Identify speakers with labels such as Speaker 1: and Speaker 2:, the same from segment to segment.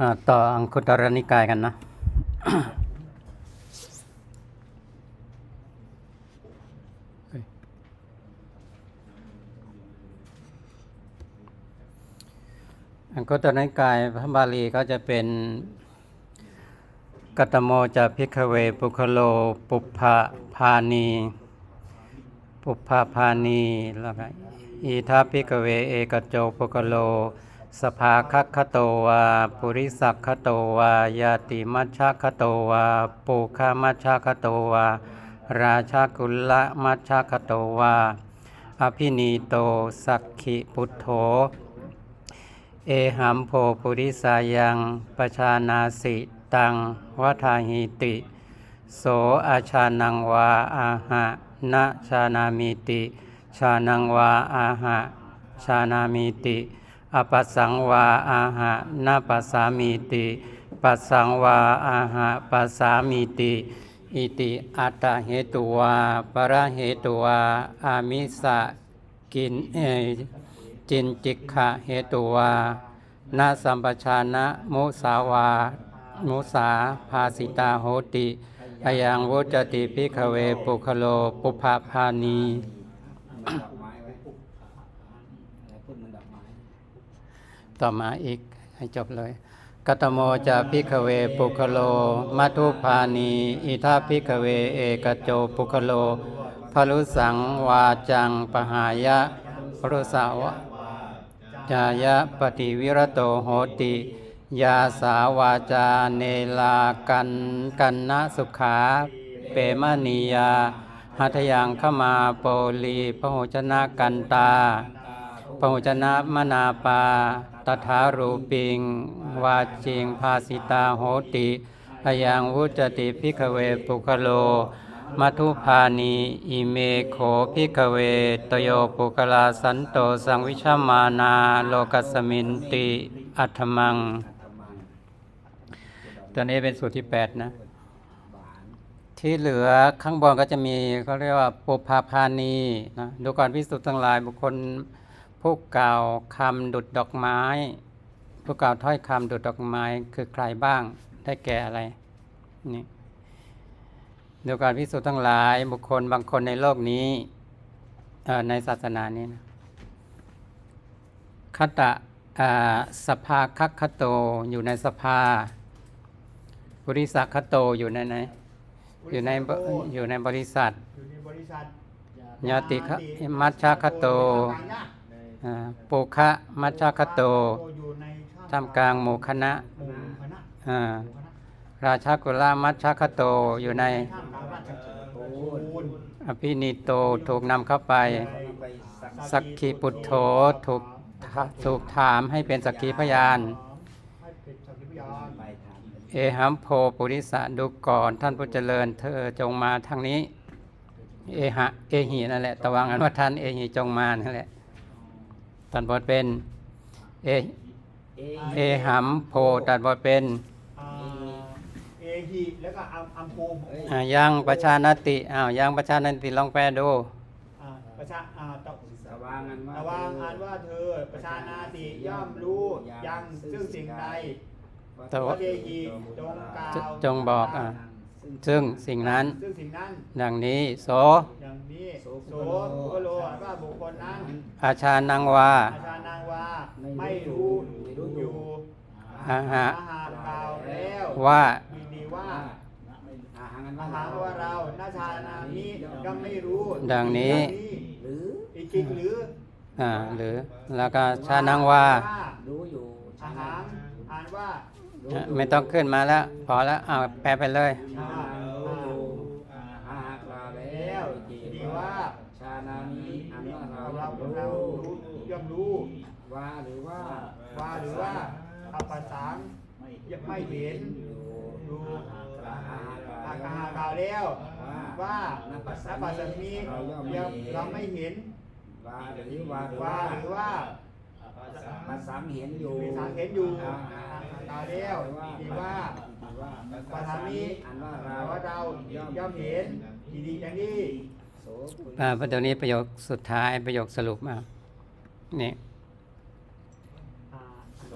Speaker 1: อ่าต่ออังคุตรนิกายกันนะ อังคุตรนิกายพระบาลีก็จะเป็นกัตโมจะพิกเวปุคโล ปุพาพานี ปุพาพานีแล้วก็อีทัพพิกเวเอกโจปุคโล สภาคัคโตวาปุริสักขโตวายาติมัชชะคโตวาปุคามัชชะคโตวาราชากุลละมัชชะคโตวาอภินีโตสักขิพุทโธเอหัมโพปุริสายังปชานาสิตังวัาหิติ โสอาชานังวาอาหะนะชานามิติ ชานังวาอาหะชานามิติ อปัสสังวาอาหะนาปัสสามิติปัสสังวาอาหะปัสสามิติอิติอัตเหตุวาปะระเหตุวาอามิสะกินเอจินจิกขะเหตุวานาสัมปชานะมุสาวามุสาภาสิตาโหติอายังวุจติพิกเวปุคโลปุพพาพานี
Speaker 2: ดอกไม้ไว้อะไรพูดเหมันดอกไม้
Speaker 1: ต่อมาอีกให้จบเลยกตโมจะพิกเวปุคโลมัทุพานีอิทาพิกเวเอกโจปุคโลพลุสังวาจังปหายะพรุสาวะจายะปฏิวิรโตโหติยาสาวาจาเนลากันกันนะสุขาเปมณียาหัตยังขมาโปลีพหุชนะกันตาพหุชนะมนาปา ตถารูปิง วาจิงภาสิตาโหติอยังวุจติพิกเวปุคโลมัทุพานีอิเมโขพิกเวตโยปุกลาสันโตสังวิชามานาโลกัสมินติอัตมัง ตัวนี้เป็นสูตรที่ 8 นะ ที่เหลือข้างบนก็จะมีเขาเรียกว่าปุพาพานีนะดูก่อนพิสุทธ์ทั้งหลายบุคคล ผู้กล่าวคำดุดดอกไม้ ผู้กล่าวถ้อยคำดุดดอกไม้คือใครบ้างได้แก่อะไรนี่ดูการพิสูจน์ทั้งหลายบุคคลบางคนในโลกนี้เอ่อในศาสนานี้นะคตะอ่าสภาคัคคโตอยู่ในสภาบริษัทคโตอยู่ในไหนอยู่ในบอยู่ในบริษัท
Speaker 3: อยู่ในบริษัท
Speaker 1: ญาติคะมัชชาคโตอ่า ปุคะมัชชาคโตท่ามกลางหมู่คณะราชากุลามัชชาคโตอยู่ใน
Speaker 3: อ
Speaker 1: ภินิโตถูกนำเข้าไป
Speaker 2: สัก
Speaker 1: ขีปุตโธถูกถูกถามให้เป็นสักขีพยาน
Speaker 3: เป็นสักขีพยาน
Speaker 2: ไปถามเป็น
Speaker 1: เอหัมโพปุริสะดูก่อนท่านผู้เจริญเธอจงมาทางนี้ เอหะเอหีนั่นแหละตะวังอันว่าท่านเอหีจงมานั่นแหละ ตัดบทเป็นเอ
Speaker 2: เอ
Speaker 1: เอหัมโพตัดบทเป็น
Speaker 3: อ่าเอหิแล้วก็อัมอัมโพม
Speaker 1: อ่ายังประชานติอ้าวยังประชานติลองแปลดู
Speaker 3: อ่าประชาอ่าตะ
Speaker 2: สว่างอันว่า
Speaker 3: ตะวางอ่านว่าเธอประชานาติย่อมรู้ยังซึ่งสิ่งใด
Speaker 1: แต่
Speaker 3: พ
Speaker 1: ว่า
Speaker 3: ระเดหีจงกล่าว
Speaker 1: จจงบอกอ่าซึ่งสิ่งนั้น
Speaker 3: ซึ่งสิ่งนั้น
Speaker 1: ดังนี้โส
Speaker 3: อ ย่างนี้โสบุคโลว่าบุคคลนั้น
Speaker 1: อาชานังวา
Speaker 3: อาจารย์นางว่าไม่รู้อยู่
Speaker 1: อาหะ
Speaker 3: อาหารกล่าวแล้ว
Speaker 1: ว่า
Speaker 3: มีดีว่า
Speaker 2: อาหารอัน
Speaker 3: อา
Speaker 2: ว่า
Speaker 3: หารว่าเรานาชานานี้ย่อมไม่รู้
Speaker 1: ดังนี้
Speaker 2: หรือ
Speaker 3: อีกจริงหรือ
Speaker 1: อ่าหรือแล้วก็ชานังวา
Speaker 2: รู้อยู่
Speaker 3: อาหารอ่านว่า
Speaker 1: อะไม่ต้องขึ้นมาแล้ว พอแล้วเอาแปลไปเลย
Speaker 2: ชารู้อยู่อาหารกล่าวแล้
Speaker 3: แล้ว ว
Speaker 2: จริง
Speaker 3: ดีว่า
Speaker 2: ชานานี้อันว่าเรา
Speaker 3: เราเรา
Speaker 2: รู้
Speaker 3: ย่อมรู้
Speaker 2: ว่าหรือว่า
Speaker 3: ว่าหรือว่าอัปปสังยัง ไม่เห็น
Speaker 2: อยู่
Speaker 3: รู้
Speaker 2: อากาว
Speaker 3: อากล่าวแล้วว่า
Speaker 2: นั
Speaker 3: นั
Speaker 2: ก
Speaker 3: ก
Speaker 2: ปั
Speaker 3: ป
Speaker 2: ส
Speaker 3: ส
Speaker 2: มีเราไม่
Speaker 3: เห็น
Speaker 2: ว่าหรือว่า
Speaker 3: ว่าหรือว่า
Speaker 2: ภาษามเห็นอยู่
Speaker 3: มีทางเห็นอยู่ตาแล้วดีว่า
Speaker 2: ดีว่า
Speaker 3: ปัสามี
Speaker 2: อันว่า
Speaker 3: เราย่อมเห็นดีดีอย่างนี้
Speaker 1: อ่าประเดี๋ยวนี้ประโยคสุดท้ายประโยคสรุปมานี่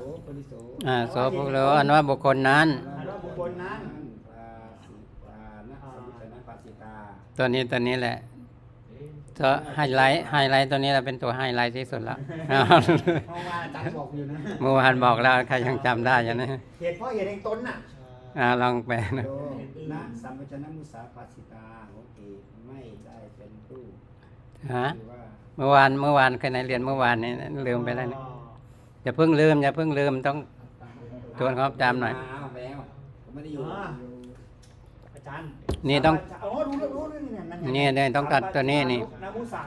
Speaker 3: อ่า
Speaker 2: โสปริโส
Speaker 1: อ่าโสภุโลอันว่าบุคคลนั้น
Speaker 3: อันว่าบุคคลนั้น
Speaker 2: ปาสิตานะสมุทนะปาสิตา
Speaker 1: ตัวนี้ตัวนี้แหละตัวไฮไลท์ไฮไลท์ตัวนี้แหละเป็นตัวไฮไลท์ที่สุดละ
Speaker 3: เพราะว่าอาจารย์บอกอยู่นะ
Speaker 1: เมื่อวานบอกแล้วใครยังจำได้อยู่นะ
Speaker 3: เหตุเพราะเหตุแห่งตนน่ะ
Speaker 1: อ่าลองแปลนะ
Speaker 2: โยนะสัมปชนะมุสาปาสิตาโอเคไม่ได้เป็นผู้
Speaker 1: ฮะ
Speaker 2: คือว่า
Speaker 1: เมื่อวานเมื่อวานใครไหนเรียนเมื่อวานนี่ลืมไปแล้วนะ อย่าเพิ่งลืมอย่าเพิ่งลืมต้องทวนความจำหน่อย
Speaker 2: อ้าวแมวผมไม่ได้อยู่
Speaker 3: อาจารย์
Speaker 1: นี่ต้อง
Speaker 3: อ๋อรู้รู้รู้เรื่องนี้นั่นไง
Speaker 1: นี่เนี่ยต้องตัดตัวนี้นี่
Speaker 3: นามุสา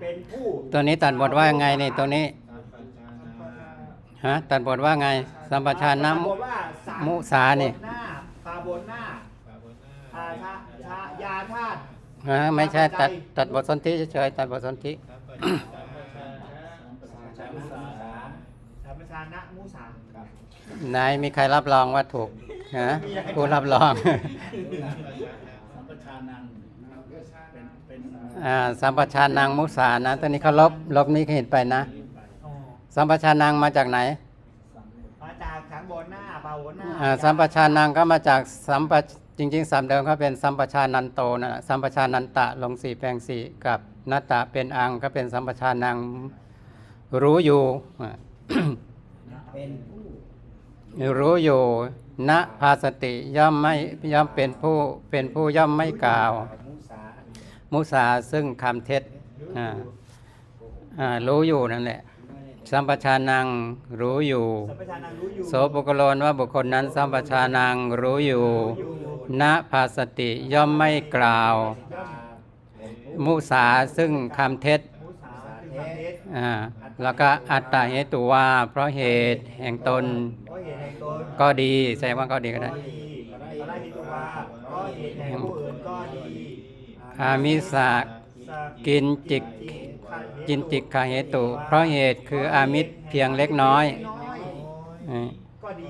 Speaker 3: เป็นผู้
Speaker 1: ตัวนี้ตัดบทว่ายังไงนี่ตัวนี้ฮะตัดบทว่าไง สัมปชานะ
Speaker 3: บอกว่าสาม
Speaker 1: มุสานี่
Speaker 3: บนหน้าปาบนหน้าอาชาชายาธาตุ
Speaker 1: ฮะไม่ใช่ตัดตัดบทสนธิเฉยๆตัดบทสนธิา
Speaker 3: นะมุสา
Speaker 2: ครับ
Speaker 1: นายมีใครรับรองว่าถูกฮะผู้รับรอง
Speaker 2: สัมปชานังเป็นเป็น
Speaker 1: อ่าสัมปชานังมุสานะตัวนี้เขาลบลบนี้เห็นไปนะ
Speaker 3: อ๋อ
Speaker 1: สัมปชานังมาจากไหน
Speaker 3: มาจากขังบนหน้าปาบนหน้า
Speaker 1: อ่าสัมปชานังก็มาจากสัมปจริงๆสามเดิมเขาเป็นสัมปชานันโตนะสัมปชานันตะลงสี่แปลงสี่กับนัตตะเป็นอังก็เป็นสัมปชานังรู้อยู่อ่า
Speaker 2: เป็นผู้
Speaker 1: รู้อยู่ณภาสติย่อมไม่ย่อมเป็นผู้เป็นผู้ย่อมไม่กล่าว
Speaker 2: มุสา
Speaker 1: มุสาซึ่งคำเท็จอ่าอ่ารู้อยู่นั่นแหละ สัมปชานังรู้อยู่
Speaker 3: สัมปชานังรู้อยู่
Speaker 1: โสปุกโลนว่าบุคคลนั้น สัมปชานังรู้อยู่ณภาสติย่อมไม่กล่าว มุสาซึ่งคำเท็จ
Speaker 3: มุสาคือความเท็จ
Speaker 1: อ่า แล้วก็อัตตาเหตุว่าเพราะเหตุแห่งตน
Speaker 3: เพราะเหตุแห่งตน
Speaker 1: ก็ดีแสดงว่าก็ดีก็ได้
Speaker 3: ก็ดีอไรที่ตัวว่าเพราะเหตุแห่งผู้อื่นก็ดี
Speaker 1: อามิสะกินจิกกินจิกขาเหตุ เพราะเหตุคืออามิตรเพียงเล็กน้อย
Speaker 3: น้อย
Speaker 1: เออ
Speaker 3: ก็ดี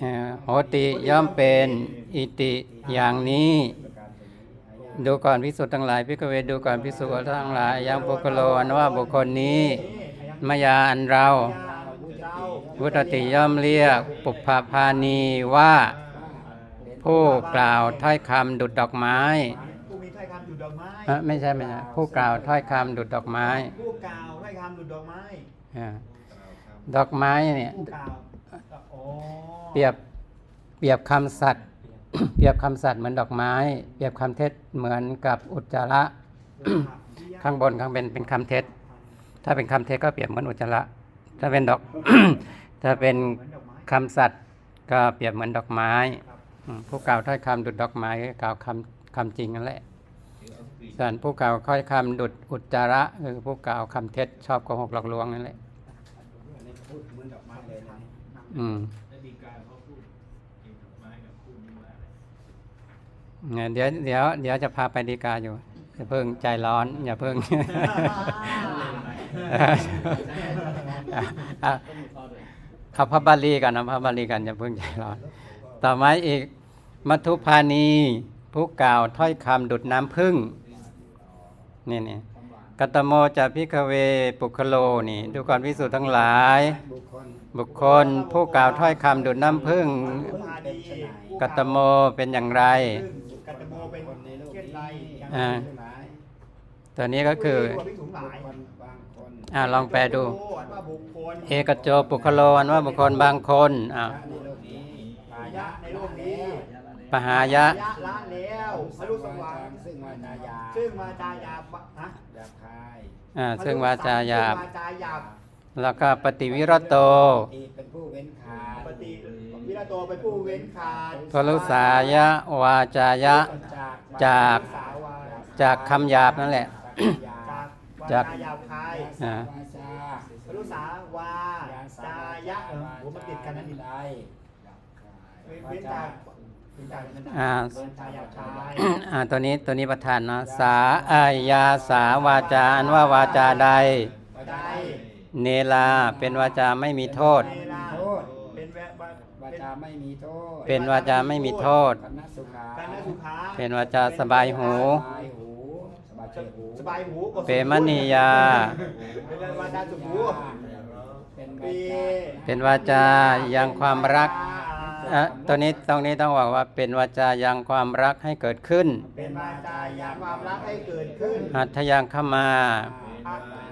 Speaker 1: เอ่อโหติย่อมเป็นอิติอย่างนี้ ดูก่อนพิสุทธ์ทั้งหลายพิกเวดูก่อนพิสุทธ์ทั้งหลายยังปุกโลอันว่าบุคคลนี้มายาอันเรา
Speaker 3: เจ้า
Speaker 1: พุทธติย่อมเรียกปุพพาพานีว่า ผู้กล่าวถ้อยคำดุดดอกไม้
Speaker 3: ผู้มีถ้อยคำดุดดอกไม้
Speaker 1: เอ้อไม่ใช่ไม่ใช่ผู้กล่าวถ้อยคำดุดดอกไม้
Speaker 3: ผู้กล่าวถ้อยคำดุดดอกไม้
Speaker 1: อ่าดอกไม้เนี่ย
Speaker 3: ผู้กล่าวโอ้
Speaker 1: เปรียบเปรียบคำสัตว์ เปรียบคำสัตว์เหมือนดอกไม้ เปรียบคำเท็จเหมือนกับอุจจาระ ข้างบนข้างเป็นเป็นคำเท็จ ถ้าเป็นคำเท็จก็เปรียบเหมือนอุจจาระ ถ้าเป็นดอก ถ้าเป็นคำสัตว์ก็เปรียบเหมือนดอกไม้ผู้กล่าวถ้อยคำดุดดอกไม้ก็กล่าวคำคำจริงนั่นแหละส่วนผู้กล่าวถ้อยคำดุดอุจจาระคือผู้กล่าวคำเท็จชอบโกหกหลอกลวงนั่นแหละ
Speaker 2: อันนี้พูดเหมื เนี่
Speaker 4: ย
Speaker 1: เดี๋ยวเดี๋ยวเดี๋ยวจะพาไปดีกาอยู่อย่าเพิ่งใจร้อน อย่าเพิ่งเอาเอาพระบาลีกันนะพระบาลีกันอย่าเพิ่งใจร้อน ต่อมาอีกมัทุพานีผู้กล่าวถ้อยคำดุดน้ำพึ่งนี่นี่กัตโมจะพิกเวปุคโลนี่ ดูก่อนวิสุทธ์ทั้งหลาย
Speaker 2: บุคคล
Speaker 1: บุคคลผู้กล่าวถ้อยคำดุดน้ำพึ่ง
Speaker 3: ผู้พาดี
Speaker 1: กัตโมเป็นอย่างไร
Speaker 3: ซึ่ง กัตตโมเป็น
Speaker 2: คนในโลก
Speaker 3: เช่นไรอย่าง
Speaker 1: อ่า
Speaker 2: ทั้งหลาย
Speaker 1: ตัวนี้ก็คือ
Speaker 3: ผู้พิสูจน์หลาย
Speaker 2: คนบางคน
Speaker 1: อ่าลองแปลดู
Speaker 3: อันว่าบุคคล
Speaker 1: เอกโจปุคโลอันว่าบุคคลบางคนอ่า
Speaker 2: ในโลกนี้
Speaker 3: ปายะในโลกนี้
Speaker 1: ปหายะ
Speaker 3: ยะละแล้วพระลูกสวรรค์
Speaker 2: ซึ่งวาจายา
Speaker 3: ซึ่งวาจายาบฮะ
Speaker 2: หยาบคาย
Speaker 1: อ่าซึ่งวาจาหยาบ
Speaker 3: ซึ่งวาจาหยาบ
Speaker 1: แล้วก็ปฏิวิรตโต
Speaker 2: ที่เป็นผู้เว้นขาด
Speaker 3: ปฏิ วิรโตเป็นผู้เว้นขาด
Speaker 1: พลุสายะวาจายะ จาก
Speaker 3: สาวา
Speaker 1: จากคำหยาบนั่นแหละ
Speaker 3: จาก
Speaker 1: จาก
Speaker 3: วาจาหยาบคาย
Speaker 1: อ่า
Speaker 2: วาจา
Speaker 3: พระลูกสาวาจายะเออโหมันติดกันนั่นนี่
Speaker 2: ใด
Speaker 3: เว้นจากเว้นจากนั้น
Speaker 1: อ่า
Speaker 3: วาจาหยาบคาย
Speaker 1: อ่าตัวนี้ตัวนี้ประธานเนาะสาอายาสาวาจาอันว่าวาจาใด
Speaker 3: ใจ
Speaker 1: เนลาเป็นวาจาไม่มีโทษ
Speaker 3: เว
Speaker 2: ไม่มีโทษ
Speaker 1: เป็นวาจาไม่มีโทษ
Speaker 2: กันนสุขา
Speaker 3: การนสุขา
Speaker 1: เป็นวาจาสบายหู
Speaker 2: สบายหูสบายเฉยหู
Speaker 3: สบายหู
Speaker 1: เปรมณียา
Speaker 3: เป็นวาจาสุขหู
Speaker 2: เป็น
Speaker 3: ปี
Speaker 1: เป็นวาจายังความรักอะตัวนี้ตรงนี้ต้องบอกว่าเป็นวาจายังความรักให้เกิดขึ้น
Speaker 3: เป็นวาจาอยากความรักให้เกิดขึ้น
Speaker 1: หัตถยังขมา
Speaker 2: เป็นวาจาให้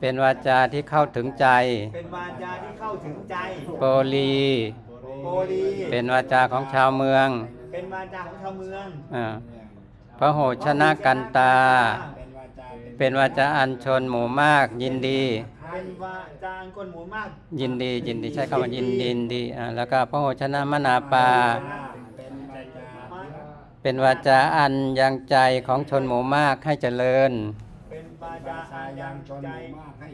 Speaker 1: เป็นวาจาที่เข้าถึงใจ
Speaker 3: เป็นวาจาที่เข้าถึงใจ
Speaker 1: โปลี
Speaker 3: โปลี
Speaker 1: เป็นวาจาของชาวเมือง
Speaker 3: เป็นวาจาของชาวเมือง
Speaker 1: อ่าพระโหชนะกันตา
Speaker 2: เป็นวาจา
Speaker 1: เป็นวาจาอัญชนหมู่มาก ยินดี
Speaker 3: เป็นวาจาคนหมู่มาก
Speaker 1: ยินดียินดีใช้คำว่ายินดียินดีอ่าแล้วก็พระโหชนะมนาปา
Speaker 2: เป็นวาจา
Speaker 1: เป็นวาจาอันยังใจของชนหมู่มากให้เจริญ
Speaker 3: เป็นวาจาอายังใจ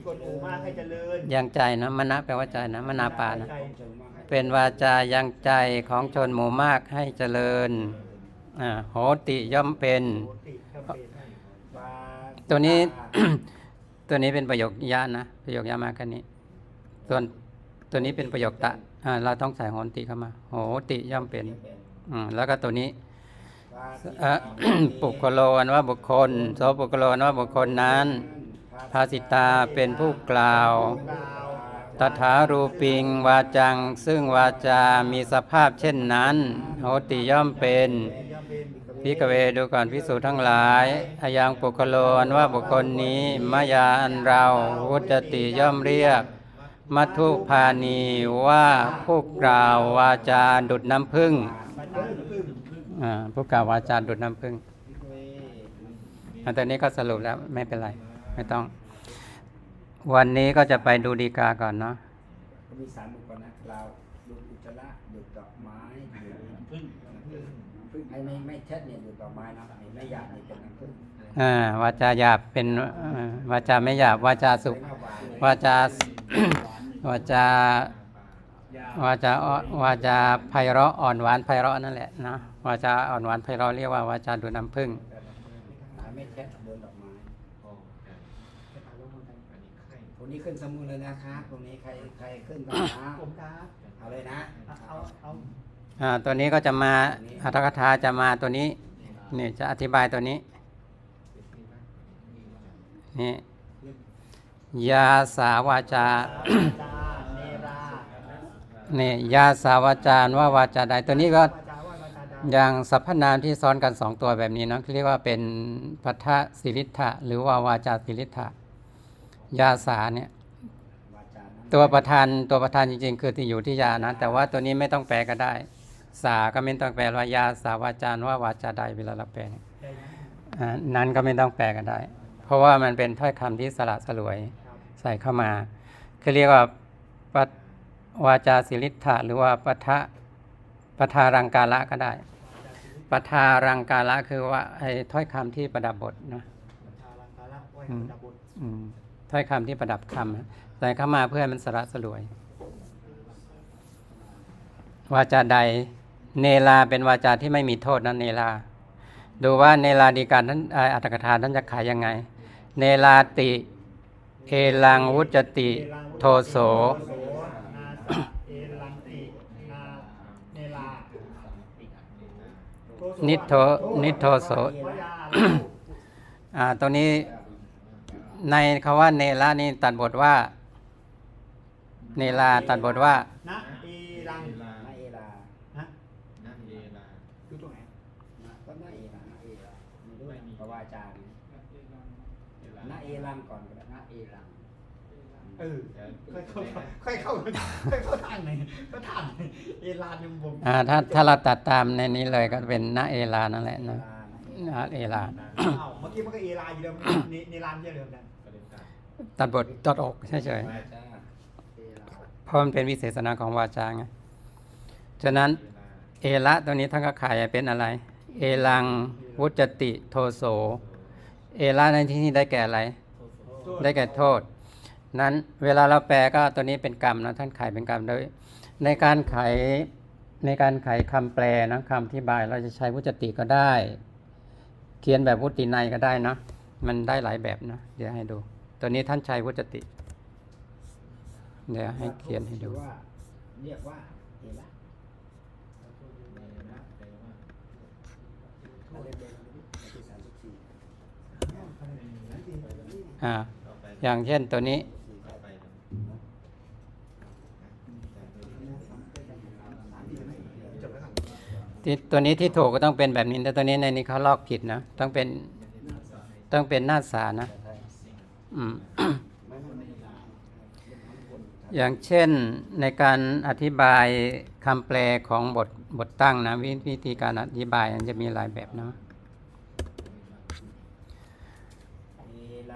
Speaker 3: คนหมู่มากให้เจริญ
Speaker 1: ยังใจนะมณะแปลว่าใจนะมนาปานะ
Speaker 3: ใจ
Speaker 2: จงมาให้
Speaker 1: เป็นวาจายังใจของชนหมู่มากให้เจริญอ่าโหติย่อมเป็น
Speaker 3: ปกติครับเป็น
Speaker 2: วา
Speaker 1: ตัวนี้ ตัวนี้เป็นประโยคยะนะประโยคยะมาแค่นี้ ส่วนตัวนี้เป็นประโยคตะอ่าเราต้องใส่โหติเข้ามา โหติย่อมเป็นอืมแล้วก็ตัวนี้
Speaker 2: วา
Speaker 1: เอ่อ ปุคโลนว่าบุคคลโสปุคโลนว่าบุคคลนั้น ภาสิตาเป็นผู้กล่าวตถารูปิงวาจัง ซึ่งวาจา มีสภาพเช่นนั้นโหติย่อมเป็นพิกเวดูก่อนพิสูจน์ทั้งหลายอายังปุคโลนว่าบุคคลนี้มายาอันเราวุจติย่อมเรียก มัทุพานีว่าผู้กล่าววาจาดุดน้ำพึ่ง อ่าผู้กล่าววาจาดุดน้ำพึ่งอันตอนนี้ก็สรุปแล้วไม่เป็นไร ไม่ต้อง วันนี้ก็จะไปดูดีกาก่อนเนาะ
Speaker 2: ก็มีสามบุคคลนะเราดูอุจจาระดูดดอกไม้ดูน้ำผึ้งน้ำผึ้งน้ำผึ้งไอ้ไม่ไม่เช็ดเนี่ยดูดดอกไม้นะไอ้ไม่หยาบนี่เป็นน้ำผึ้ง
Speaker 1: อ่าวาจาหยาบเป็นเอ่อวาจาไม่หยาบวาจาสุ
Speaker 2: เป็นหน้าหวาน
Speaker 1: วาจาวาจาวาจาอ่อนวาจาไพเราะอ่อนหวานไพเราะนั่นแหละนะ วาจาอ่อนหวานไพเราะเรียกว่าวาจาดูน้ำผึ้ง
Speaker 2: ไม่เช็ดโดนดอกไม้
Speaker 4: โอ้ใช่อันนี้ไข่
Speaker 2: คนนี้ขึ้นสมุนเลยนะครับตรงนี้ใครใครขึ้นต่อนะ
Speaker 3: ผมครับ
Speaker 2: เอาเลยนะ
Speaker 3: เอาเอาเอา
Speaker 1: อ่าตัวนี้ก็จะมาอัตถกถาจะมาตัวนี้นี่จะอธิบายตัวนี้นี่ยาสาวาจา
Speaker 3: จาเนรา
Speaker 1: นี่ยาสาวาจารว่าวาจาใดตัวนี้ก็ อย่างสรรพนามที่ซ้อนกันสองตัวแบบนี้เนาะเรียกว่าเป็นพัทธสิริธะหรือว่าวาจาสิริธะยาสาเนี่ยตัวประธานตัวประธานจริง ๆ คือที่อยู่ที่ยานะ แต่ว่าตัวนี้ไม่ต้องแปลก็ได้ สาก็ไม่ต้องแปลว่ายาสาวาจารว่าวาจาใดเวลาเราแปลนั้
Speaker 3: น
Speaker 1: ก็ไม่ต้องแปลก็ได้ เพราะว่ามันเป็นถ้อยคำที่สละสลวยใส่เข้ามา คือเรียกว่าปวาจาสิริธะหรือว่าปัทะปัทารังกาละก็ได้ ปัทารังกาละคือว่าไอ้ถ้อยคำที่ประดับบทนะ
Speaker 3: วาจาลังกาละไว้
Speaker 1: อืม
Speaker 3: ประดับบท
Speaker 1: อืมถ้อยคำที่ประดับคำนะใส่เข้ามาเพื่อให้มันสละสลวย วาจาใดเนลาเป็นวาจาที่ไม่มีโทษนะเนลา ดูว่าเนลาดีการท่านอ่าอัตถกถาท่านจะขายยังไง เนลาติ เอลังวุจติ โทโส
Speaker 3: โสนาสะเอลันตินาเนลาโทโส
Speaker 1: นิโทนิโทโส
Speaker 3: วายาลูก
Speaker 1: อ่าตรงนี้ในคำว่าเนลานี่ตัดบทว่า เนลาตัดบทว่า
Speaker 3: นะอีลัง
Speaker 4: เวลา
Speaker 2: นาเอลา
Speaker 3: นะ
Speaker 4: นั่นเวลา
Speaker 3: คือตรงไหน
Speaker 2: นะก็นาเอลานาเอลาไม่รู้เพราะว่าอาจารย์
Speaker 4: เวลา
Speaker 2: นาเอลังก่อนก็ได้นาเอลัง
Speaker 3: เออ ค่อยเข้าค่อยเข้าค่อยเข้าทางไหนก็ทางไหนเอลานยังบ่ม
Speaker 1: อ่าถ้าถ้าเราตัดตามในนี้เลยก็เป็นนาเอลานั่นแหละ
Speaker 2: เอ
Speaker 1: นะ
Speaker 2: ลา
Speaker 1: นาเอลา
Speaker 3: อ้าวเมื่อกี้มันก็เอลาอยู่แล้วเนเนลานเยอะเลยกัน
Speaker 4: ก็เลยตัด
Speaker 1: ตัดบทตดอกเฉย
Speaker 2: จ้าเอลา
Speaker 1: ๆเพราะมันเป็นวิเศษณะของวาจาไงฉะนั้น
Speaker 4: เวลา
Speaker 1: เอละตัวนี้ท่านก็ขายเป็นอะไร เอลังวุจติโทโส เอละในที่นี้ได้แก่อะไร ได้แก่โทษ นั้นเวลาเราแปลก็ตัวนี้เป็นกรรมนะท่านไขเป็นกรรมโดยในการไขในการไขคำแปลนะคำที่บายเราจะใช้วุจติก็ได้ เขียนแบบวุติในยก็ได้นะมันได้หลายแบบนะเดี๋ยวให้ดู ตัวนี้ท่านใช้วุจติ เดี๋ยวให้เขียนให้ดู
Speaker 2: เรียกว่าเอลา
Speaker 4: เวลาแปลว่า
Speaker 2: ถ้าเรียกเป็นที่สาม
Speaker 1: อย่างเช่นตัวนี้
Speaker 4: ต่อไป
Speaker 2: เที่
Speaker 1: ตัวนี้ที่ถูกก็ต้องเป็นแบบนี้แต่ตัวนี้ในนี้เขาลอกผิดนะต้องเป็นต้องเป็นหน้าสานะอืมอย่างเช่นในการอธิบายคำแปลของบทบทตั้งนะววิธีการอธิบายมันจะมีหลายแบบเนาะ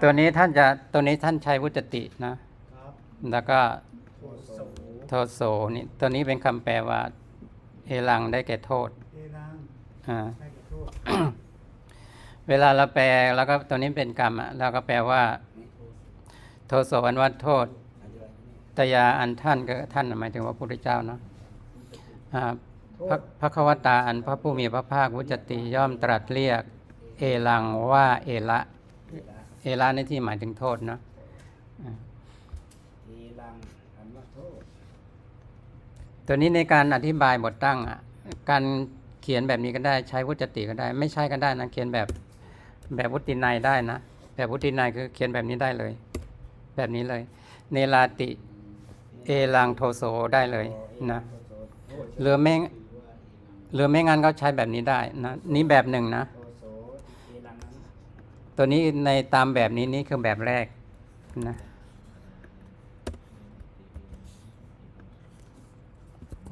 Speaker 1: ตัวนี้ท่านจะตัวนี้ท่านใช้วุจตินะแล้วก็
Speaker 3: โทโส
Speaker 1: โทโสนี่ตัวนี้เป็นคำแปลว่า เอลังได้แก่โทษ
Speaker 3: เอรัง
Speaker 1: อ่า
Speaker 3: ได้แก่โทษ
Speaker 1: เวลาเราแปลแล้วก็ตัวนี้เป็นกรรมอะเราก็แปลว่า โทโสอันว่าโทษตยาอันท่านก็ท่านหมายถึงว่าพระพุทธเจ้าเนาะอ่าพระพระควตาอันพระผู้มีพระภาควุจติย่อมตรัสเรียก เอลังว่าเอละเอละในที่หมายถึงโทษเนาะอ่า
Speaker 2: เอลังอันว่าโทษ
Speaker 1: ตัวนี้ในการอธิบายบทตั้งอะการเขียนแบบนี้ก็ได้ใช้วุจติก็ได้ ไม่ใช่ก็ได้นะเขียนแบบแบบวุตินัยได้นะแบบวุตินัยคือเขียนแบบนี้ได้เลย แบบนี้เลย เนลาติ เอลังโทโสได้เลยนะหรือไม่หรือไม่งั้นก็ใช้แบบนี้ได้นะนี่แบบหนึ่งนะ ตัวนี้ในตามแบบนี้นี่คือแบบแรกนะ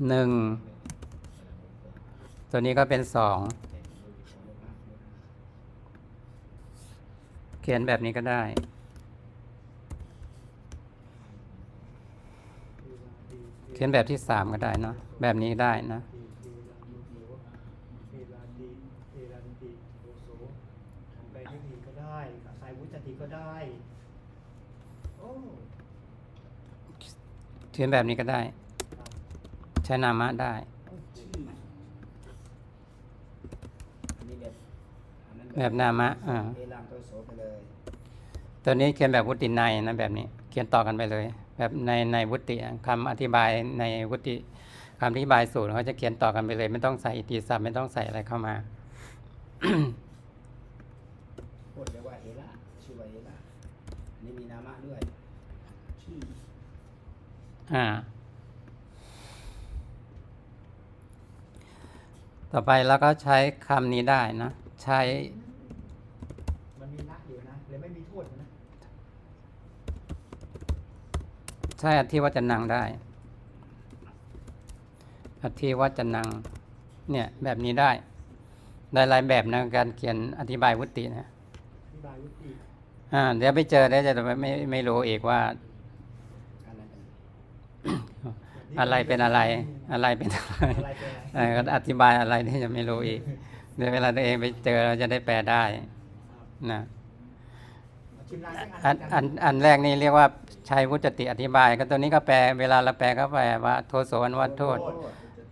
Speaker 1: หนึ่งตัวนี้ก็เป็นสองเขียนแบบนี้ก็ได้ เขียนแบบที่สามก็ได้เนาะแบบนี้ได้นะ
Speaker 3: เอรันติเอรันติโทโสทำไปเทคนิคก็ได้
Speaker 1: เขียนแบบนี้ก็ได้ ใช้นามะได้
Speaker 2: ชื่อใหม่อันนี้แบบอันนั้น
Speaker 1: แบบนามะอ่า
Speaker 2: เอลังโทโสไปเลย
Speaker 1: ตัวนี้เขียนแบบวุติในยนะแบบนี้เขียนต่อกันไปเลย แบบในในวุติอะคำอธิบายในวุติคำอธิบายสูตรเขาจะเขียนต่อกันไปเลย ไม่ต้องใส่อิติศัพท์ไม่ต้องใส่อะไรเข้ามา
Speaker 2: พูดเรียกว่าเอละชื่อว่าเอละอันนี้มีนามะด้วยชื่อ
Speaker 1: อ่า ต่อไปเราก็ใช้คำนี้ได้นะ ใช้
Speaker 3: มันมีนะอยู่นะเลยไม่มีโทษนะ
Speaker 1: ใช้อธิวัจนังได้ อธิวัจนัง เนี่ยแบบนี้ได้ได้หลายแบบนะการเขียนอธิบายวุตินะ
Speaker 3: อธิบายวุติ
Speaker 1: อ่าเดี๋ยวไปเจอได้วจะไม่ไม่ไม่รู้อีกว่า
Speaker 2: อันนั้นเป็น
Speaker 1: อะไรเป็นอะไรอะไรเป็นอะไร
Speaker 3: อะไรเป็นอะไร
Speaker 1: เออก็อธิบายอะไรที่จะไม่รู้อีกเดี๋ยวเวลาตัวเองไปเจอเราจะได้แปลได้นะ
Speaker 3: ชิมลางสัก
Speaker 1: อันอันอันแรกนี่เรียกว่าใช้วุจติอธิบาย ก็ตัวนี้ก็แปลเวลาเราแปลก็แปลว่า โทโสอันวัดโทษ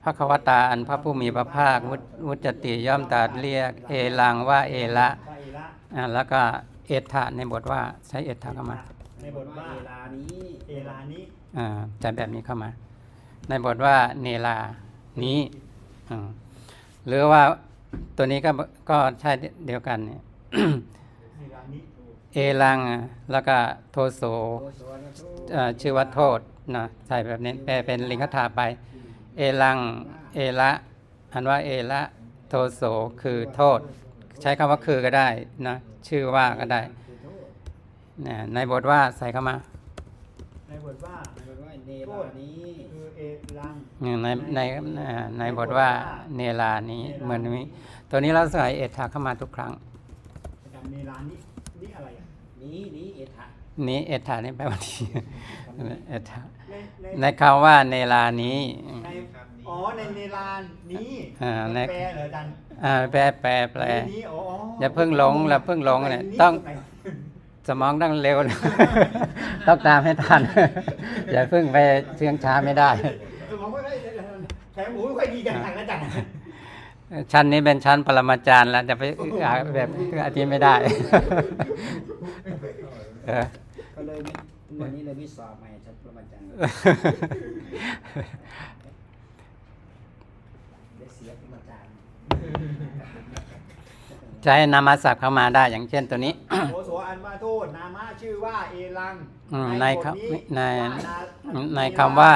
Speaker 1: พระควตาอันพระผู้มีพระภาควุวุจติย่อมตรัสเรียก เอลังว่าเอละ
Speaker 3: ไปละ
Speaker 1: อ่าแล้วก็เอทะในบทว่าใช้เอทะเข้ามา
Speaker 3: ในบทว่า
Speaker 2: เวลานี้
Speaker 3: เอลานี้
Speaker 1: อ่าแต่แบบนี้เข้ามา ในบทว่าเนลานี้อืมหรือว่าตัวนี้ก็ก็ใช่เดียวกันเนี่ย
Speaker 3: เอลานี้
Speaker 1: เอลังอะแล้วก็โทโส
Speaker 2: โทโสอันว่าโทษ
Speaker 1: เอ่อชื่อว่าโทษนะใส่แบบนี้แปลเป็นลิงคถาไป เอลังเอละอันว่าเอละโทโสคือโทษ ใช้คำว่าคือก็ได้นะชื่อว่าก็ได้
Speaker 2: คือโทษ
Speaker 1: นะในบทว่าใส่เข้ามา
Speaker 3: ในบทว่า
Speaker 2: หมายความว่าเนลานี้
Speaker 3: คือเอลัง
Speaker 1: ในในอ่าในบทว่าเนลานี้เหมือนนี้ตัวนี้เราใส่เอทาเข้ามาทุกครั้ง
Speaker 3: ประจำเนลานี้นี่อะไรอะ
Speaker 2: นี้นี้เอทะ
Speaker 1: นี้เอทานี่แปลว่าที่เอทา
Speaker 3: ในใน
Speaker 1: ในคำว่าเนลานี้
Speaker 3: ในอ๋อในเนลานี้
Speaker 1: อ่าใน
Speaker 3: แปลเหรออาจารย์
Speaker 1: อ่าแปลแปลแปล
Speaker 3: นี้อ๋อ
Speaker 1: อย่าเพิ่งหลงอย่าเพิ่งหลงเนี่ยต้องสมองต้องเร็วต้องตามให้ทันอย่าเพิ่งไปเชื่องช้าไม่ได้
Speaker 3: สมองไม่ค่อยแถมหูไม่ค่อยดีกันทางอาจารย์
Speaker 1: ชั้นนี้เป็นชั้นปรมาจารย์แล้วจะไปอ่าแบบอธิไม่ได้เออ
Speaker 2: ก็เลยไม่วันนี้เลยวิสอบใหม่ชัดประมาณจังได้เสียประมาณจัง
Speaker 1: ใช้นามาศัพท์เข้ามาได้อย่างเช่นตัวนี้
Speaker 3: โอโสอันมาโทษนามะชื่อว่าเอลัง
Speaker 1: อืมใน
Speaker 3: บ
Speaker 1: ค
Speaker 3: ทนี้ำ
Speaker 1: ใน
Speaker 3: ว่านา
Speaker 1: ในคำว่า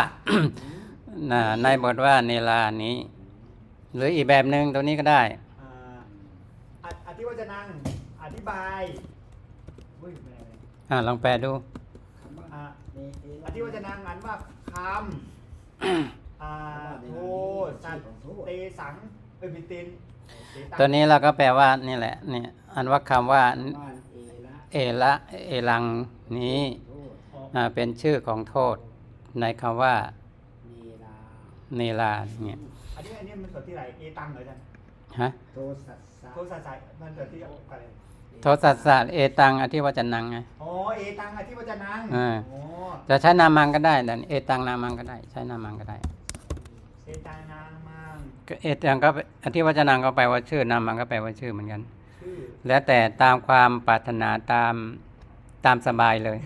Speaker 1: น่ะในบทว่าเนลานี้ หรืออีกแบบหนึ่งตัวนี้ก็ได้
Speaker 3: อ่าออธิวัจนังอธิบายเฮ้ยไม่ได้ไม่ได้
Speaker 1: อ่าลองแปลดู
Speaker 2: คำว่า
Speaker 3: อ่า
Speaker 2: เนเอ
Speaker 3: อธิวัจนังอ่านว่าคำอ่าโทสัตเตสังเอยพิเตนเตตัง
Speaker 1: ตัวนี้เราก็แปลว่านี่แหละนี่อันว่าคำว่า
Speaker 2: บ้านเอละ
Speaker 1: เอละเอลังนี้
Speaker 2: โทษ
Speaker 3: อ๋อ
Speaker 1: อ่าเป็นชื่อของโทษในคำว่า
Speaker 2: เนลา
Speaker 1: เนลาเนี่ย
Speaker 3: อันนี้อันนี้มันเกิดที่ไหนเอตังเหรออาจารย์
Speaker 1: ฮะ
Speaker 2: โทสัสสะ
Speaker 3: โทสัสสายมันเกิดที่อะไร
Speaker 1: โทสัสสะเอตังอธิวัจนังไง
Speaker 3: อ๋อเอตังอธิวัจนัง
Speaker 1: อ่า
Speaker 3: อ๋อ
Speaker 1: จะใช้นามังก็ได้แต่เอตังนามังก็ได้ ใช้นามังก็ได้
Speaker 3: เอตังนางมัง
Speaker 1: ก็เอตังก็อธิวัจนังก็แปลว่าชื่อนามังก็แปลว่าชื่อเหมือนกัน
Speaker 3: ชื่อ
Speaker 1: แล้วแต่ตามความปรารถนาตามตามสบายเลย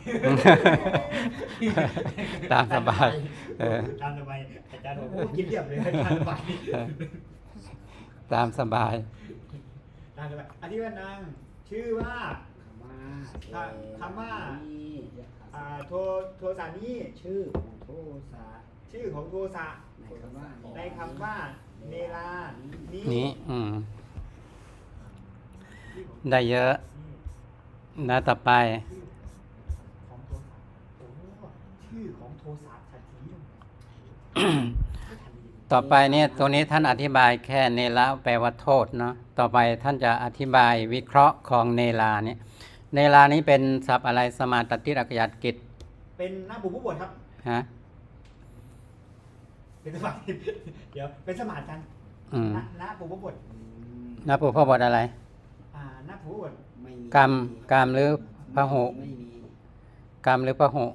Speaker 1: ตามสบายเออ
Speaker 3: ตามสบายอา จารย์บอกโอ้ยิ้มเรียบเลยตามสบาย
Speaker 1: ตามสบาย
Speaker 3: ตามสบายอธิวัจนังชื่อว่า
Speaker 2: คำว่า
Speaker 3: คำว่า
Speaker 2: นี่
Speaker 3: อ่าโทโทสานี้
Speaker 2: ชื่อของโทสะ
Speaker 3: ชื่อของโทสะ
Speaker 2: ในคำว่า
Speaker 3: ในคำว่าเนลานี้
Speaker 1: นี้อืมได้เยอะนะต่อไป
Speaker 3: ของโทสะโอ้ชื่อของโทสะทันที
Speaker 1: ต่อไปเนี่ยตรงนี้ท่านอธิบายแค่เนละแปลว่าโทษเนาะต่อไปท่านจะอธิบายวิเคราะห์ของเนลาเนี่ยเนลานี้เป็นศัพท์อะไรสมาตติรักยัตกิจ
Speaker 3: เป็นหน้าบุผู้บวชครับ
Speaker 1: ฮะ
Speaker 3: เป็นสมาธิเดี๋ยวเป็นสมาธิกัน
Speaker 1: อืม
Speaker 3: หน้าหน้าบุผู้บวช
Speaker 2: อืม
Speaker 1: นับผู้พ่อบทอะไร
Speaker 3: อ่าหน้าผู้บวช
Speaker 2: ไม่มี
Speaker 1: กรรมกรรมหรือพหุ
Speaker 2: ไม่มี
Speaker 1: กรรมหรือพหุ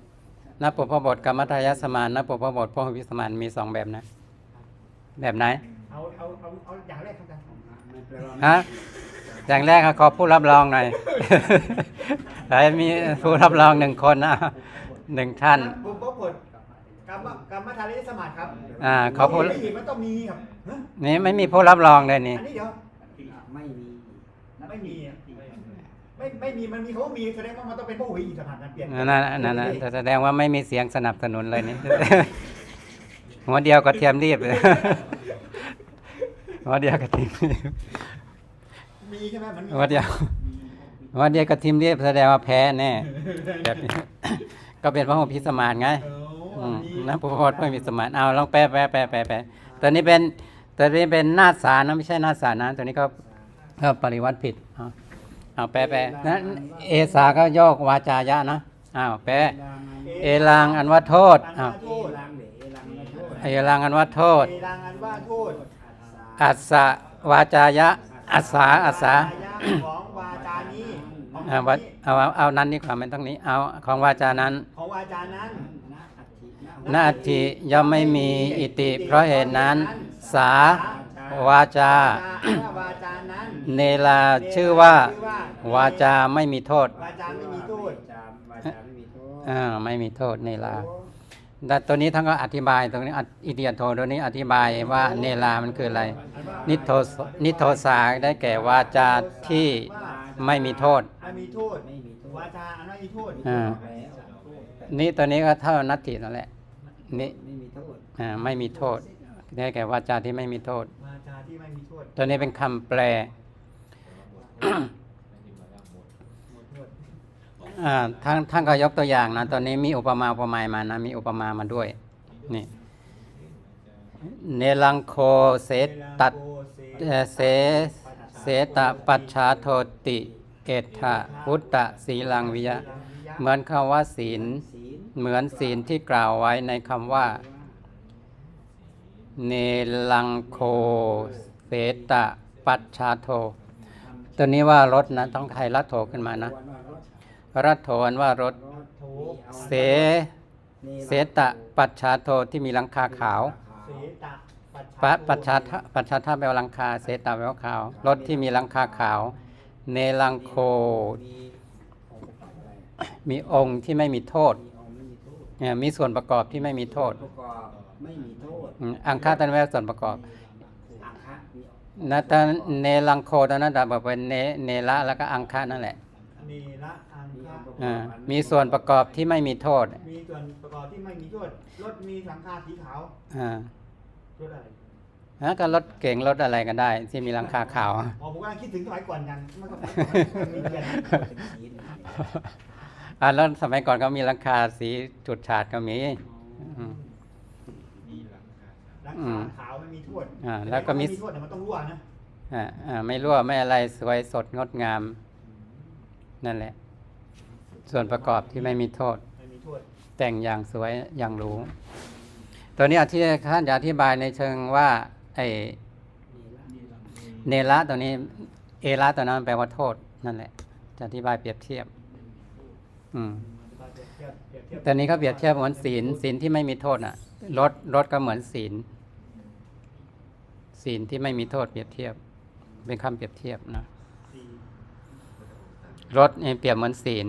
Speaker 1: นับผู้พ่อบทกรรมทายสมานนับผู้พ่อบทพหุวิสมานมีสองแบบนะ แบบไหน
Speaker 3: เอาเอาเอาเอาอย่างแรกครับอาจารย์
Speaker 2: มันแปลว่า
Speaker 1: ฮะอย่างแรกขอผู้รับรองหน่อยใครมีผู้รับรองหนึ่งคนนะหนึ่งท่าน
Speaker 3: บุผู้บวชกรรมกรรมทาริสมาธิครับ
Speaker 1: อ่าขอผู้
Speaker 3: ไม่มีมันต้องมีครับฮะ
Speaker 1: นี่ไม่มีผู้รับรองเลยนี่
Speaker 3: อันนี้เดี๋ยว
Speaker 2: ไม่มี
Speaker 3: ไม่มีอะ ไม่ไม่มีมันมีเขาว่ามีแสดงว่ามันต้องเป็นพระหุยอีกสมานกันเปลี่ยน
Speaker 1: นั่นนั่นนั่นนั่นแต่แสดงว่าไม่มีเสียงสนับสนุนเลยนี่ หัวเดียวก็เทียมรีบหัวเดียวก็ทีมรีบ
Speaker 3: มีใช่ไหมมันมี
Speaker 1: หัวเดียวหัวเดียวก็ทีมรีบแสดงว่าแพ้แน่แบบนี้ก็เป็นพระโหพิสมานไง
Speaker 3: เออ
Speaker 1: อืม
Speaker 3: มี
Speaker 1: นะผู้พอดไม่มีสมานเอาลองแปลแปลแปลแปลแปลตัวนี้เป็นตัวนี้เป็นนาฏสารนะไม่ใช่นาฏสารนะตัวนี้ก็ก็ปริวัติผิดเอาเอาแปลแปลนะเอสาก็โยกวาจายะนะอ้าวแปลเอลังอันว่าโทษ
Speaker 3: อัน
Speaker 1: อ้าว
Speaker 3: ว่าโท
Speaker 2: โท
Speaker 3: ษ
Speaker 2: ษลังเดเอลังไม่โทษ
Speaker 1: เอลังอันว่าโทษ
Speaker 3: เอรังอันว่าโทษ
Speaker 2: อัสสะ
Speaker 1: อัสสะวาจายะอัสสาอัสสา
Speaker 3: อายะของวาจานี้ของ
Speaker 1: เอาวาเอาเอาเอานั้นดีกว่าไม่ต้องนี้เอาของวาจานั้น
Speaker 3: ของวาจานั้น
Speaker 2: นะอัตถิ
Speaker 1: นาทีย่อมไม่มีอิติ เพราะเหตุนั้น สา วาจา
Speaker 3: วาจานั้น
Speaker 1: เนลาชื่อว่า วาจาไม่มีโทษ
Speaker 3: วาจาไม่มีโทษ
Speaker 2: จามวาจาไม่มีโทษ
Speaker 1: อ่าไม่มีโทษเนลาแต่ตัวนี้ท่านก็อธิบายตรงนี้ออิเดียโทตัวนี้อธิบายว่าเนลามันคืออะไร นิโทสนิโทสาได้แก่วาจาที่ไม่มีโทษ
Speaker 3: ไม่มีโทษ
Speaker 2: ไม่มีโทษ
Speaker 3: วาจาอันไม่มีโทษ
Speaker 1: อ่า
Speaker 2: แล้ว
Speaker 1: นี่ตัวนี้ก็เท่านัตถินั่นแหละนี่
Speaker 2: ไม่มีโทษ
Speaker 1: อ่าไม่มีโทษ ได้แก่วาจาที่ไม่มีโทษ
Speaker 3: วาจาที่ไม่มีโทษ
Speaker 1: ตัวนี้เป็นคำแปล
Speaker 3: หมดโทษ
Speaker 1: อ่าท่านท่านก็ยกตัวอย่างนะ ตอนนี้มีอุปมาอุปไมยมานะ มีอุปมามาด้วย นี่ เนลังโคเสตัดเอ่อเสเสตปัจฉาโทติเอตถะพุตตะสีลังวิยะ เหมือนคำว่าศีล
Speaker 2: ศีล
Speaker 1: เหมือนศีลที่กล่าวไว้ในคำว่า เนลังโคเสตะปัจฉาโท ตัวนี้ว่ารถนะ ต้องไทยรัดโถขึ้นมานะ
Speaker 2: รั
Speaker 1: ดโถอันว่ารถเสเสตะปัจฉาโทที่มีหลังคาขาว
Speaker 3: เสตะ
Speaker 1: ปะปัจฉาทปัจฉาทแปลว่าหลังคา เสตะแปลว่าขาว รถที่มีหลังคาขาว เนลังโค
Speaker 2: มีองค์
Speaker 1: ที่ไม่มีโทษ
Speaker 2: มีองค์ไม่มีโทษ
Speaker 1: เนี่ยมีส่วนประกอบที่ไม่มีโทษ
Speaker 2: ประกอบ ไม่มีโทษ
Speaker 1: อืมอังคาตันแววส่วนประกอบ
Speaker 2: อังคะมี
Speaker 1: นะตอนเนลังโคตอนนั้นแบบเป็นเนเนละแล้วก็อังคานั่นแหละ
Speaker 3: เนละอัง
Speaker 2: มี
Speaker 3: คะ
Speaker 2: องค์ประกอบ
Speaker 1: อ่า
Speaker 2: อัน
Speaker 1: มีส่วนประกอบที่ไม่มีโทษ
Speaker 3: มีส่วนประกอบที่ไม่มีโทษรถมีหลังคาสีขาว
Speaker 1: อ่าร
Speaker 3: ถอะไร
Speaker 2: ร
Speaker 1: นะก็รถเก่งรถอะไรก็ได้ ที่มีหลังคาขาว
Speaker 3: อ๋อผมกำลังคิดถึงสมัยก่อนกันมันก็มีเกียรติ
Speaker 2: เป็นสีหนึ่ง
Speaker 1: อ่าแล้วสมัยก่อนก็มีหลังคาสีจุดฉาดก็มีอืม
Speaker 4: มีหลังคา
Speaker 3: รัก
Speaker 1: อื
Speaker 3: ษามขาวไม่มีโทษ
Speaker 1: อ่าแล้วก็มี
Speaker 3: ไโทษแต่มันต้องรั่วนะ
Speaker 1: อ่าอ่าไม่รั่วไม่อะไรสวยสดงดงามนั่นแหละ ส่วนประกอบที่ไม่มีโทษ
Speaker 3: ไม่มีโทษ
Speaker 1: แต่งอย่างสวยอย่างหรูตัวนี้อธิท่านจะอธิบายในเชิงว่าไอ
Speaker 2: นี่ละ
Speaker 1: เนระตัวนี้ เอระตัวนั้นแปลว่าโทษนั่นแหละ จะอธิบายเปรียบเทียบ อืม
Speaker 3: เปรียบเทียบเปรียบเทียบ
Speaker 1: แต่นี้เขาเปรียบเทียบเหมือนศีลศีลที่ไม่มีโทษอะรถรถก็เหมือนศีล ศีลที่ไม่มีโทษเปรียบเทียบ เป็นคำเปรียบเทียบนะ
Speaker 3: สี่
Speaker 1: รถเนี่ยเปรียบเหมือนศีล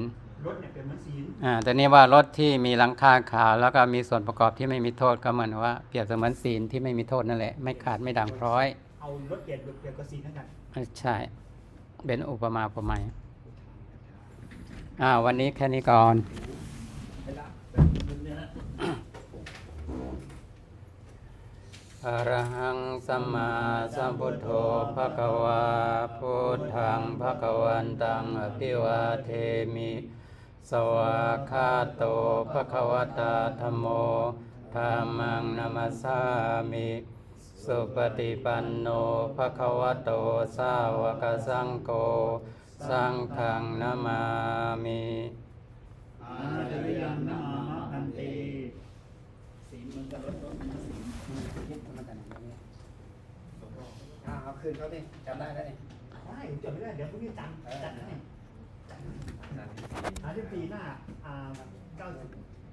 Speaker 3: รถเนี่ยเป็นเหมือนศีล
Speaker 1: อ่าแต่นี่ว่ารถที่มีหลังคาขาวแล้วก็มีส่วนประกอบที่ไม่มีโทษก็เหมือนว่าเปรียบเสมือนศีลที่ไม่มีโทษนั่นแหละไม่ขาดไม่ด่างพร้อย
Speaker 3: เอารถเปลี่ยนเปลี่ยนกับศีลนั่นกัน
Speaker 1: ใช่เป็นอุปมาอุปไมยอ่าวันนี้แค่นี้ก่อน
Speaker 2: ไปละ
Speaker 1: อรหังสัมมาสัมพุทโธภะคะวาพุทธังภะคะวันตังอภิวาเทมิ สวากขาโตภะคะวตาธัมโมธัมมังนามัสามิ สุปฏิปันโนภะคะวโตสาวกสังโฆสังฆังนามามิ
Speaker 3: อาจริยังนามะนันติ
Speaker 2: สีมันก็ลดลดมันก็สียึดมันกันอย่างเงี้ยอ่าเอา คืนเขาดิจำได้แล้วนี่
Speaker 3: ได้ผมจดไม่ได้ เดี๋ยวพรุ่งนี้จัดจัดให้สามสิบปีหน้าอ่าเก้าสิบ